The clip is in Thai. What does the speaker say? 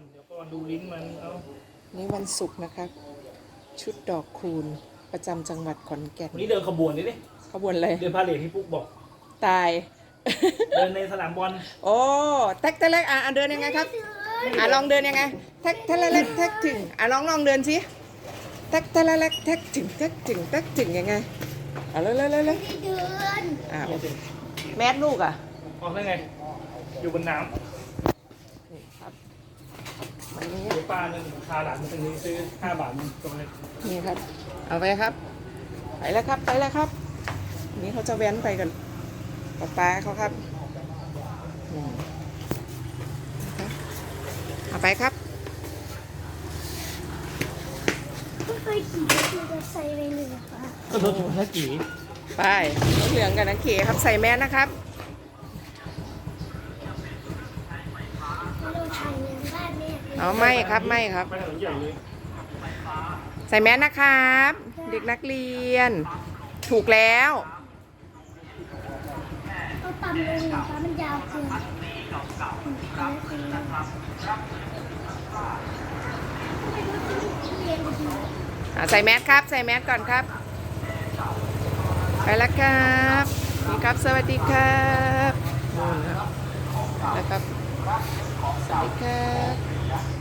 อนเดี๋ยวก่อนดูลิ้นมันเอานี่วันศุกร์นะครับชุดดอกคูณประจำจังหวัดขอนแก่นวันนี้เดินขบวนนี่ดิขบวนอะไรเดินพาเลทที่ปุ๊กบอก ตาย เดินในสนามบอลโอ้แท็กแท็กเล็กอะอะเดินยังไงครับ อะลองเดินยังไงแท็กแท็กเล็กแท็กถึงอะลองลองเดินสิแท็กแท็กเล็กแท็กถึงแท็กถึงแท็กถึงยังไงอะเร็วเร็วเร็วเร็วไม่ได้เดินอะโอเคแมสลูกอะออกได้ไง อยู่บนน้นี่ครับ วันนี้ำเดี๋ยวป้าเนี่ยพาหลานมาตรงนี้ซื้อห้าบาทมันตรงนี้นี่ครับ เอาไปครับ ไปแล้วครับ ไปแล้วครับ นี่เขาจะแว้นไปกันป๊าป๊าเขาครับอืมนะครับเอาไปครับไม่เคยขี่รถมอเตอร์ไซค์ไปเลยเหรอค่ะ ก็รถถุงท่าจีไปรถเหลืองกับนังเขครับใส่แมสนะครับเราถ่ายในบ้านแม่เอาไม่ครับไม่ครับ ไปถนนใหญ่เลยใส่แมสนะครับ เด็กนักเรียน ถูกแล้ว เอาต่ำลงหน่อยฟ้ามันยาวเกินเอาแล้วสิไม่รู้ที่เรียนกันดีอะใส่แมสครับ ใส่แมสก่อนครับ ไปแล้วครับนี่ครับ สวัสดีครับนู่นครับแล้วครับ 好，一。